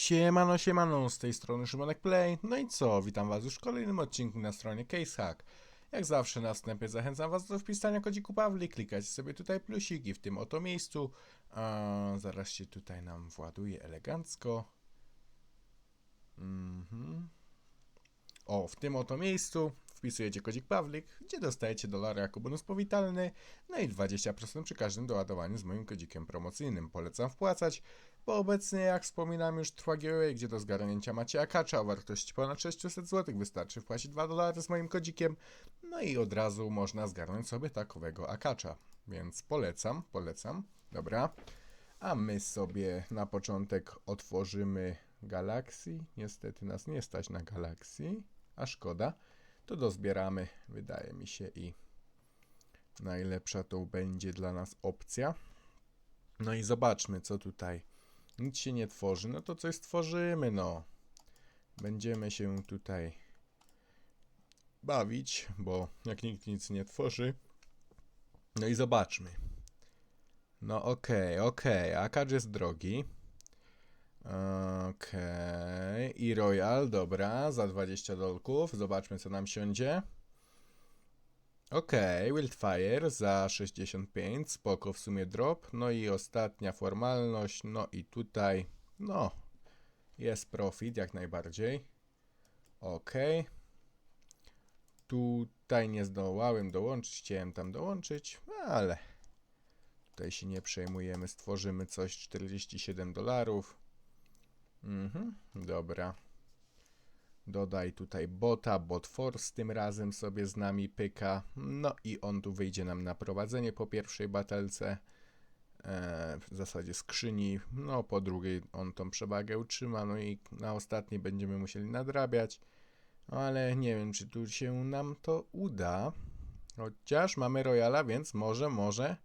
Siemano, siemano, z tej strony Szymonek Play. No i co, witam was już w kolejnym odcinku na stronie CaseHack. Jak zawsze na wstępie zachęcam was do wpisania kodziku Pawli, klikać sobie tutaj plusiki w tym oto miejscu. A, zaraz się tutaj nam właduje elegancko. Mhm. O, w tym oto miejscu wpisujecie kodzik Pawlik, gdzie dostajecie dolara jako bonus powitalny, no i 20% przy każdym doładowaniu z moim kodzikiem promocyjnym. Polecam wpłacać, bo obecnie, jak wspominam, już trwa giveaway, gdzie do zgarnięcia macie akacza o wartości ponad 600 zł. Wystarczy wpłacić 2 dolary z moim kodzikiem, no i od razu można zgarnąć sobie takowego akacza. Więc polecam, polecam. Dobra. A my sobie na początek otworzymy Galaxy. Niestety nas nie stać na Galaxy, a szkoda. To dozbieramy, wydaje mi się, i najlepsza to będzie dla nas opcja. No i zobaczmy, co tutaj. Nic się nie tworzy, no to coś stworzymy, no. Będziemy się tutaj bawić, bo jak nikt nic nie tworzy. No i zobaczmy. No okej, okej, akacz jest drogi. Okej, i Royal, dobra, za 20 dolków. Zobaczmy, co nam siądzie. Okej, Wildfire za 65, spoko w sumie drop. No i ostatnia formalność, no i tutaj, no, jest profit jak najbardziej. Okej. Tutaj nie zdołałem dołączyć, chciałem tam dołączyć, ale tutaj się nie przejmujemy, stworzymy coś 47 dolarów. Mhm, dobra. Dodaj tutaj bota, bot force tym razem sobie z nami pyka. No i on tu wyjdzie nam na prowadzenie po pierwszej batelce. E, w zasadzie skrzyni. No po drugiej on tą przewagę utrzyma. No i na ostatniej będziemy musieli nadrabiać. Ale nie wiem, czy tu się nam to uda. Chociaż mamy Royala, więc może, może.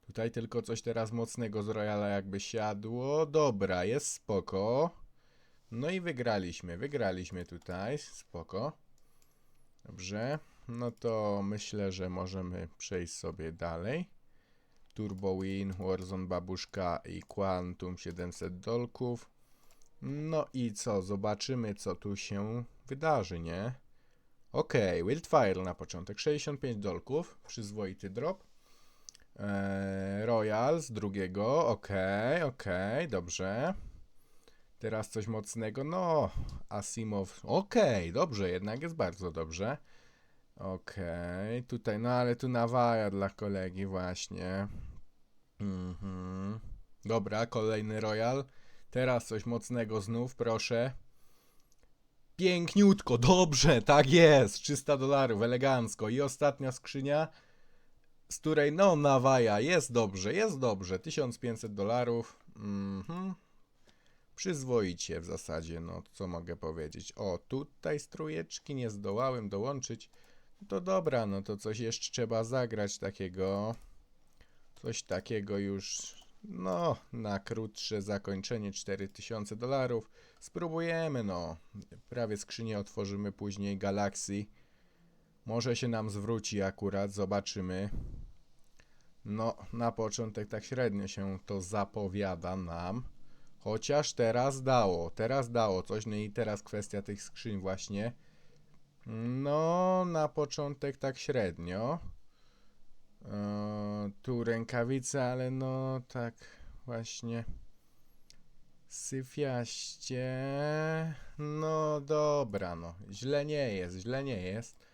Tutaj tylko coś teraz mocnego z Royala jakby siadło. Dobra, jest spoko. No i wygraliśmy, wygraliśmy tutaj, spoko. Dobrze, no to myślę, że możemy przejść sobie dalej. Turbo Win, Warzone Babuszka i Quantum 700 dolków. No i co, zobaczymy co tu się wydarzy, nie? Okej, Wildfire na początek, 65 dolków, przyzwoity drop. Eee, Royal z drugiego, okej, okej, dobrze. Teraz coś mocnego. No, Asimov. Okej, dobrze, jednak jest bardzo dobrze. Okej, tutaj, no ale tu nawaja dla kolegi właśnie. Mhm. Dobra, kolejny Royal. Teraz coś mocnego znów, proszę. Piękniutko, dobrze, tak jest. 300 dolarów, elegancko. I ostatnia skrzynia, z której, no, nawaja, jest dobrze, jest dobrze. 1500 dolarów. Mhm. Przyzwoicie w zasadzie, no co mogę powiedzieć. O, tutaj strujeczki nie zdołałem dołączyć. No to dobra, no to coś jeszcze trzeba zagrać takiego. Coś takiego już, no, na krótsze zakończenie 4000 dolarów. Spróbujemy, no. Prawie skrzynię otworzymy później Galaxy. Może się nam zwróci akurat, zobaczymy. No, na początek tak średnio się to zapowiada nam. Chociaż teraz dało, teraz dało coś, no i teraz kwestia tych skrzyń właśnie. No, na początek tak średnio. Eee, tu rękawice, ale no tak właśnie. Syfiaście. No dobra, no. Źle nie jest, źle nie jest.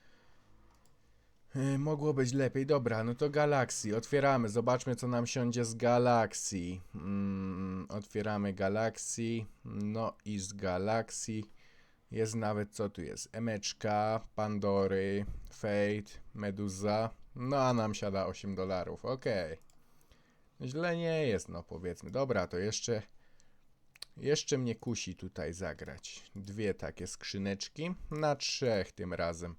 Yy, Mogło być lepiej. Dobra, no to Galaxy. Otwieramy. Zobaczmy, co nam siądzie z Galaxy. Mm, otwieramy Galaxy. No i z Galaxy jest nawet, co tu jest? Emeczka, Pandory, Fate, Meduza. No a nam siada 8 dolarów. Okej. Źle nie jest, no powiedzmy. Dobra, to jeszcze... Jeszcze mnie kusi tutaj zagrać. Dwie takie skrzyneczki. Na trzech tym razem.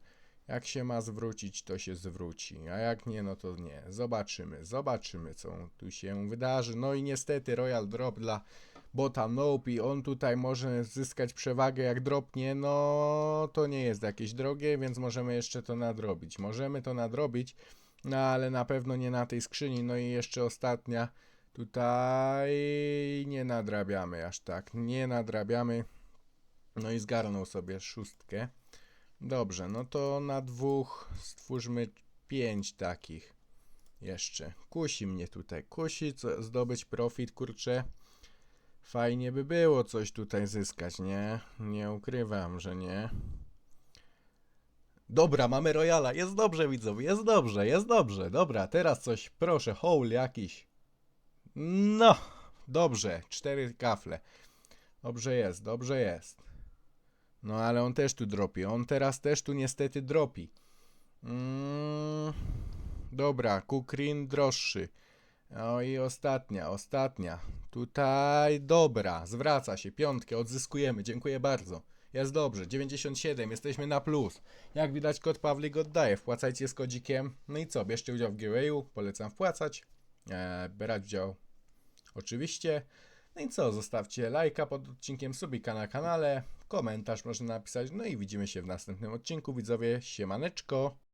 Jak się ma zwrócić, to się zwróci, a jak nie, no to nie. Zobaczymy, zobaczymy, co tu się wydarzy. No i niestety Royal Drop dla bota Nope i on tutaj może zyskać przewagę jak dropnie, no to nie jest jakieś drogie, więc możemy jeszcze to nadrobić. Możemy to nadrobić, no ale na pewno nie na tej skrzyni. No i jeszcze ostatnia Tutaj nie nadrabiamy aż tak. Nie nadrabiamy. No i zgarnął sobie szóstkę. Dobrze, no to na dwóch stwórzmy pięć takich. Jeszcze. Kusi mnie tutaj. Kusi co, zdobyć profit, kurczę. Fajnie by było coś tutaj zyskać, nie? Nie ukrywam, że nie. Dobra, mamy Royala. Jest dobrze, widzowie. Jest dobrze, jest dobrze. Dobra, teraz coś, proszę, howl jakiś. No, dobrze. Cztery kafle. Dobrze jest, dobrze jest. No, ale on też tu dropi. On teraz też tu niestety dropi. Mm, dobra, Kukrin droższy. No i ostatnia, ostatnia. Tutaj dobra, zwraca się, piątkę, odzyskujemy, dziękuję bardzo. Jest dobrze, 97, jesteśmy na plus. Jak widać kod Pawlik oddaje, wpłacajcie z kodzikiem. No i co, bierzcie udział w giveawayu, polecam wpłacać, eee, brać udział oczywiście. No i co, zostawcie lajka pod odcinkiem, subika na kanale, komentarz można napisać, no i widzimy się w następnym odcinku, widzowie, siemaneczko.